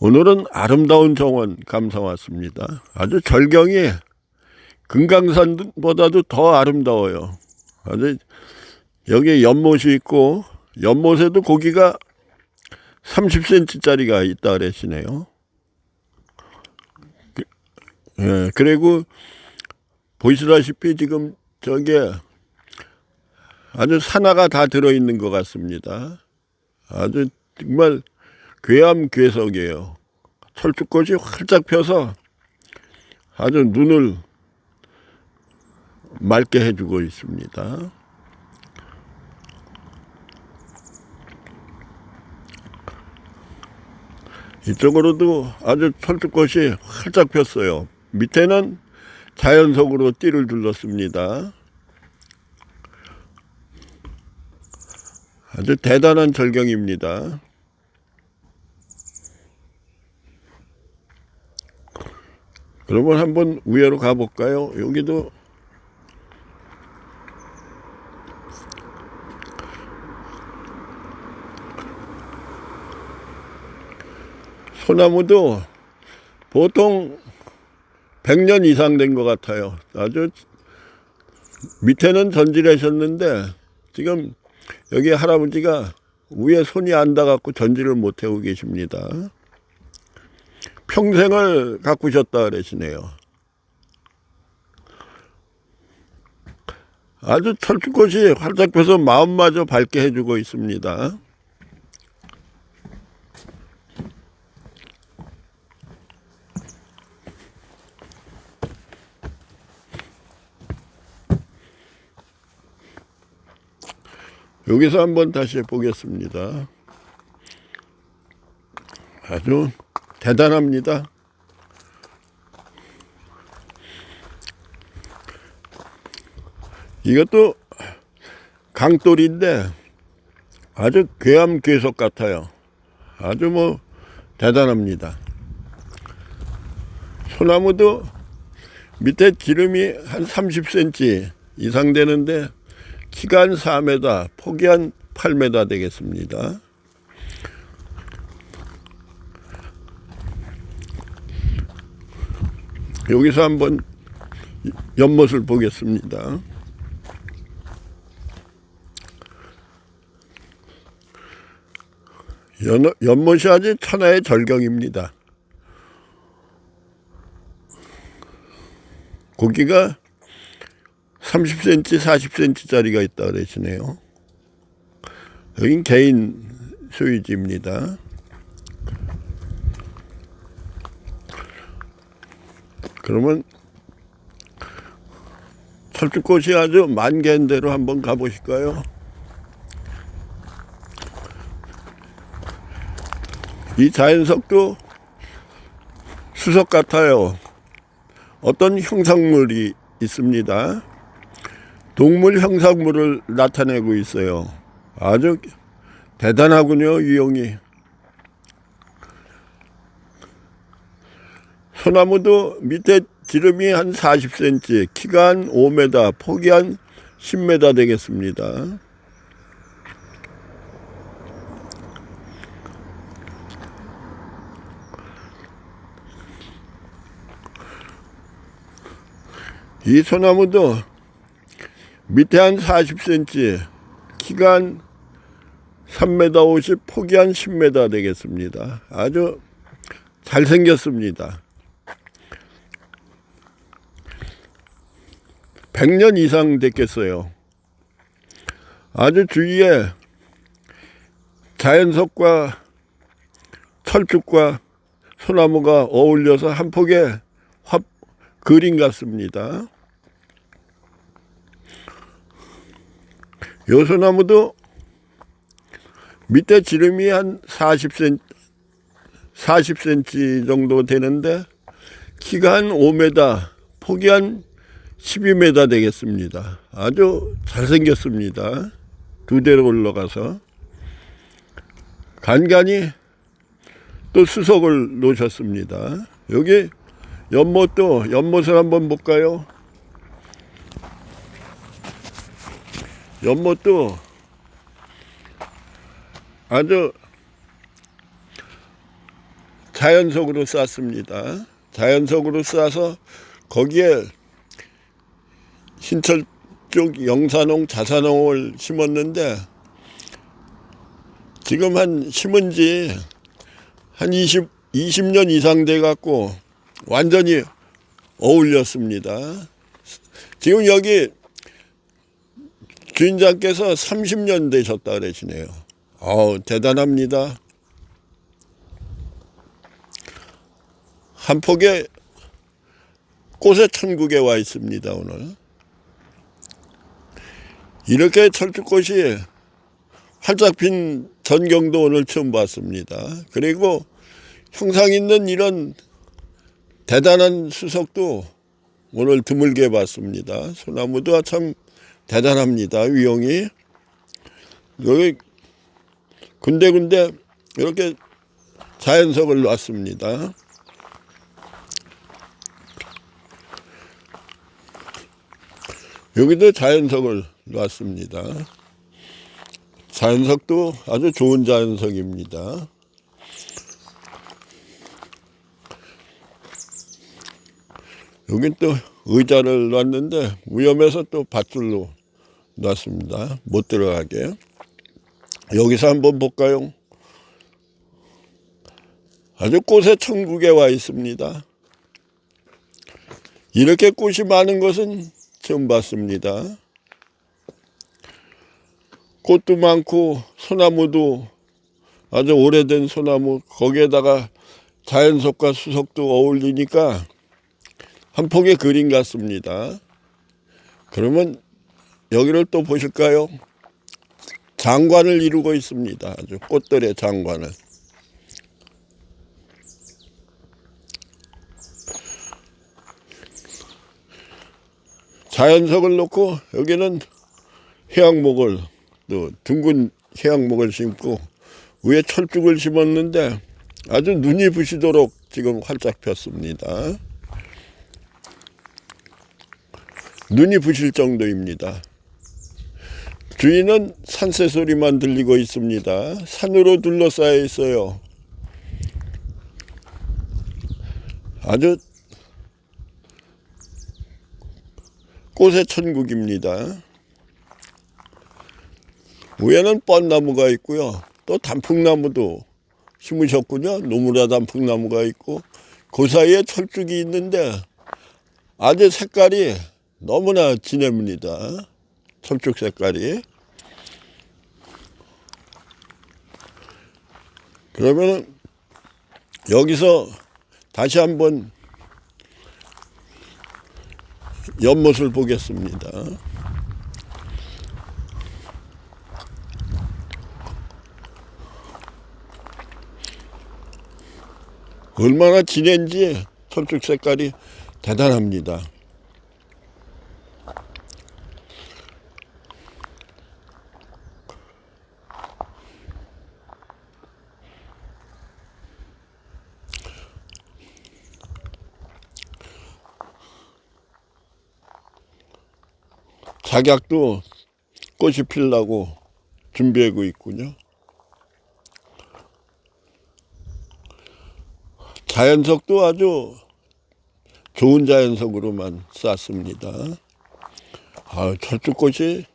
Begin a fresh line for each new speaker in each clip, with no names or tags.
오늘은 아름다운 정원 감상 왔습니다. 아주 절경이 금강산보다도 더 아름다워요. 아주 여기 연못이 있고 연못에도 고기가 30cm짜리가 있다 그러시네요. 그- 예, 그리고 보시다시피 지금 저게 아주 산화가 다 들어있는 것 같습니다. 아주 정말 괴암 괴석이에요. 철쭉꽃이 활짝 펴서 아주 눈을 맑게 해주고 있습니다. 이쪽으로도 아주 철쭉꽃이 활짝 폈어요. 밑에는 자연석으로 띠를 둘렀습니다. 아주 대단한 절경입니다. 그러면 한번 위로 가볼까요? 여기도 소나무도 보통 100년 이상 된 것 같아요. 아주 밑에는 전질하셨는데 지금 여기 할아버지가 위에 손이 안 닿아갖고 전지를 못 해오고 계십니다. 평생을 가꾸셨다 그러시네요. 아주 철쭉꽃이 활짝 펴서 마음마저 밝게 해주고 있습니다. 여기서 한번 다시 보겠습니다. 아주 대단합니다. 이것도 강돌인데 아주 괴암 괴석 같아요. 아주 뭐 대단합니다. 소나무도 밑에 지름이 한 30cm 이상 되는데 키가 한 4m, 폭이 한 8m 되겠습니다. 여기서 한번 연못을 보겠습니다. 연, 연못이 아주 천하의 절경입니다. 고기가 30cm, 40cm짜리가 있다 그러시네요. 여긴 개인 소유지입니다. 그러면 철쭉꽃이 아주 만개인 대로 한번 가보실까요? 이 자연석도 수석 같아요. 어떤 형상물이 있습니다. 동물 형상물을 나타내고 있어요. 아주 대단하군요, 유형이. 소나무도 밑에 지름이 한 40cm, 키가 한 5m, 폭이 한 10m 되겠습니다. 이 소나무도 밑에 한 40cm, 키가 한 3m 50, 폭이 한 10m 되겠습니다. 아주 잘생겼습니다. 100년 이상 됐겠어요. 아주 주위에 자연석과 철쭉과 소나무가 어울려서 한 폭의 화, 그림 같습니다. 요 소나무도 밑에 지름이 한 40cm, 40cm 정도 되는데 키가 한 5m, 폭이 한 12m 되겠습니다. 아주 잘생겼습니다. 두 대로 올라가서 간간히 또 수석을 놓으셨습니다. 여기 연못도 연못을 한번 볼까요? 연못도 아주 자연석으로 쌌습니다. 자연석으로 싸서 거기에 신철 쪽 영산홍, 자산홍을 심었는데 지금 한 심은 지 한 20, 20년 이상 돼 갖고 완전히 어울렸습니다. 지금 여기 주인장께서 30년 되셨다 그러시네요. 어우, 대단합니다. 한 폭의 꽃의 천국에 와 있습니다, 오늘. 이렇게 철쭉꽃이 활짝 핀 전경도 오늘 처음 봤습니다. 그리고 형상 있는 이런 대단한 수석도 오늘 드물게 봤습니다. 소나무도 참 대단합니다. 위용이. 여기 군데군데 이렇게 자연석을 놨습니다. 여기도 자연석을 놨습니다. 자연석도 아주 좋은 자연석입니다. 여긴 또 의자를 놨는데 위험해서 또 밧줄로 놨습니다. 못 들어가게. 여기서 한번 볼까요? 아주 꽃의 천국에 와 있습니다. 이렇게 꽃이 많은 것은 처음 봤습니다. 꽃도 많고 소나무도 아주 오래된 소나무 거기에다가 자연석과 수석도 어울리니까 한 폭의 그림 같습니다. 그러면 여기를 또 보실까요? 장관을 이루고 있습니다. 아주 꽃들의 장관을. 자연석을 놓고 여기는 해양목을 또 둥근 해양목을 심고 위에 철쭉을 심었는데 아주 눈이 부시도록 지금 활짝 폈습니다. 눈이 부실 정도입니다. 주위는 산새 소리만 들리고 있습니다. 산으로 둘러싸여 있어요. 아주 꽃의 천국입니다. 위에는 뻔나무가 있고요. 또 단풍나무도 심으셨군요. 노무라 단풍나무가 있고 그 사이에 철쭉이 있는데 아주 색깔이 너무나 진합니다. 철쭉 색깔이. 그러면 여기서 다시 한번 연못을 보겠습니다. 얼마나 진한지 철쭉 색깔이 대단합니다. 작약도 꽃이 피려고 준비하고 있군요. 자연석도 아주 좋은 자연석으로만 쌌습니다. 아, 철쭉꽃이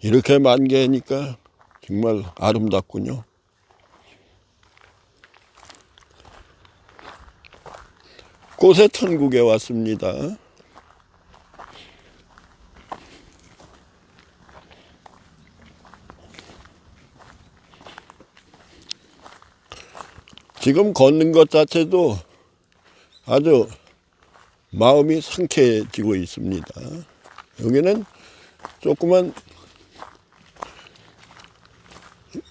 이렇게 만개하니까 정말 아름답군요. 꽃의 천국에 왔습니다. 지금 걷는 것 자체도 아주 마음이 상쾌해지고 있습니다. 여기는 조그만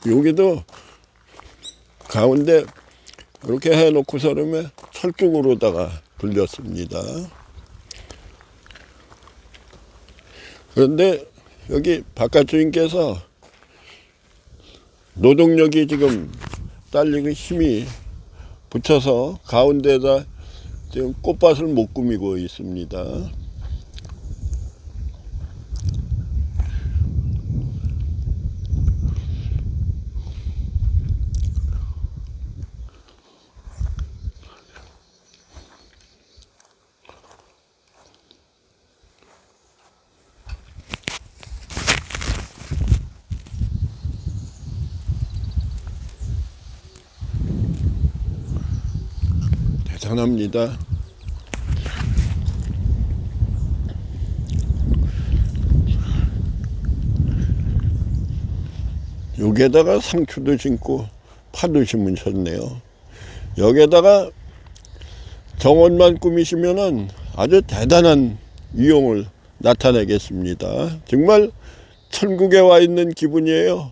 여기도 가운데 이렇게 해놓고 서름에 철쭉으로다가 돌렸습니다. 그런데 여기 바깥 주인께서 노동력이 지금 딸리고 힘이 붙여서 가운데다 지금 꽃밭을 못 꾸미고 있습니다. 대단합니다. 여기에다가 상추도 심고 파도 심으셨네요. 여기에다가 정원만 꾸미시면은 아주 대단한 이용을 나타내겠습니다. 정말 천국에 와 있는 기분이에요.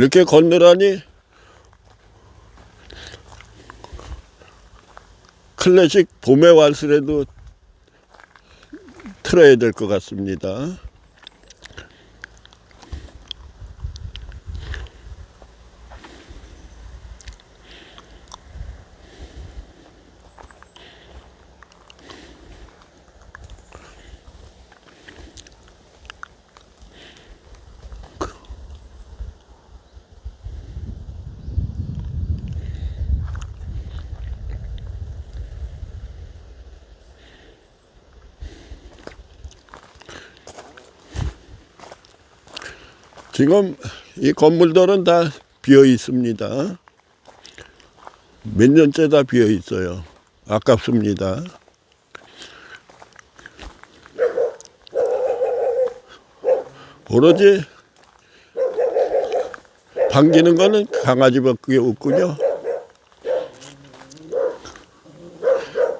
이렇게 건너라니 클래식 봄의 왈스라도 틀어야 될 것 같습니다. 지금 이 건물들은 다 비어 있습니다. 몇 년째 다 비어 있어요. 아깝습니다. 오로지 반기는 거는 강아지밖에 없군요.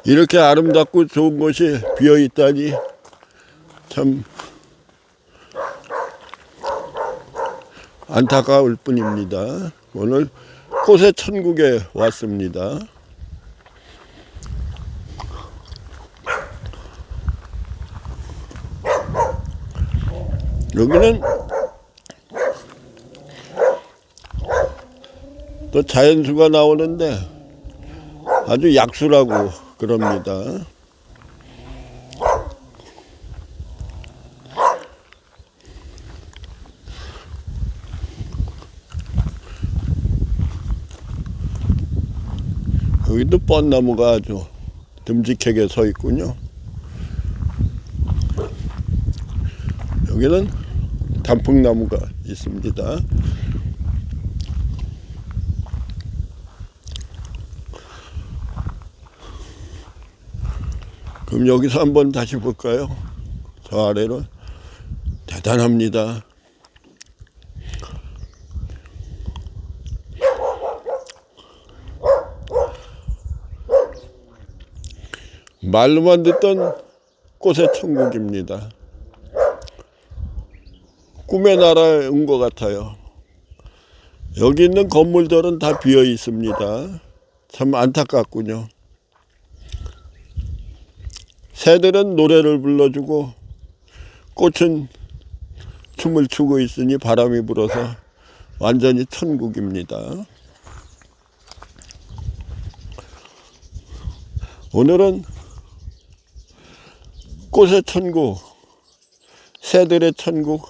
이렇게 아름답고 좋은 곳이 비어 있다니 참 안타까울 뿐입니다. 오늘 꽃의 천국에 왔습니다. 여기는 또 자연수가 나오는데 아주 약수라고 그럽니다. 여기도 뻔나무가 아주 듬직하게 서 있군요. 여기는 단풍나무가 있습니다. 그럼 여기서 한번 다시 볼까요? 저 아래로 대단합니다. 말로만 듣던 꽃의 천국입니다. 꿈의 나라에 온 것 같아요. 여기 있는 건물들은 다 비어 있습니다. 참 안타깝군요. 새들은 노래를 불러주고 꽃은 춤을 추고 있으니 바람이 불어서 완전히 천국입니다. 오늘은 꽃의 천국, 새들의 천국,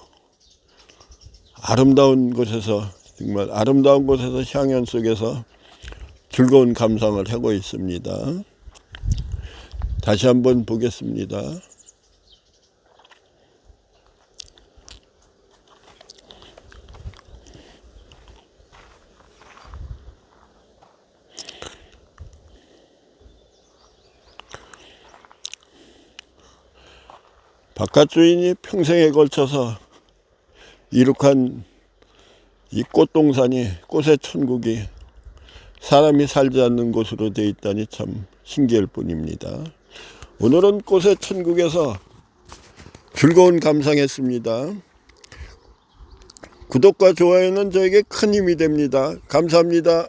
아름다운 곳에서 정말 아름다운 곳에서 향연 속에서 즐거운 감상을 하고 있습니다. 다시 한번 보겠습니다. 바깥 주인이 평생에 걸쳐서 이룩한 이 꽃동산이 꽃의 천국이 사람이 살지 않는 곳으로 되어 있다니 참 신기할 뿐입니다. 오늘은 꽃의 천국에서 즐거운 감상했습니다. 구독과 좋아요는 저에게 큰 힘이 됩니다. 감사합니다.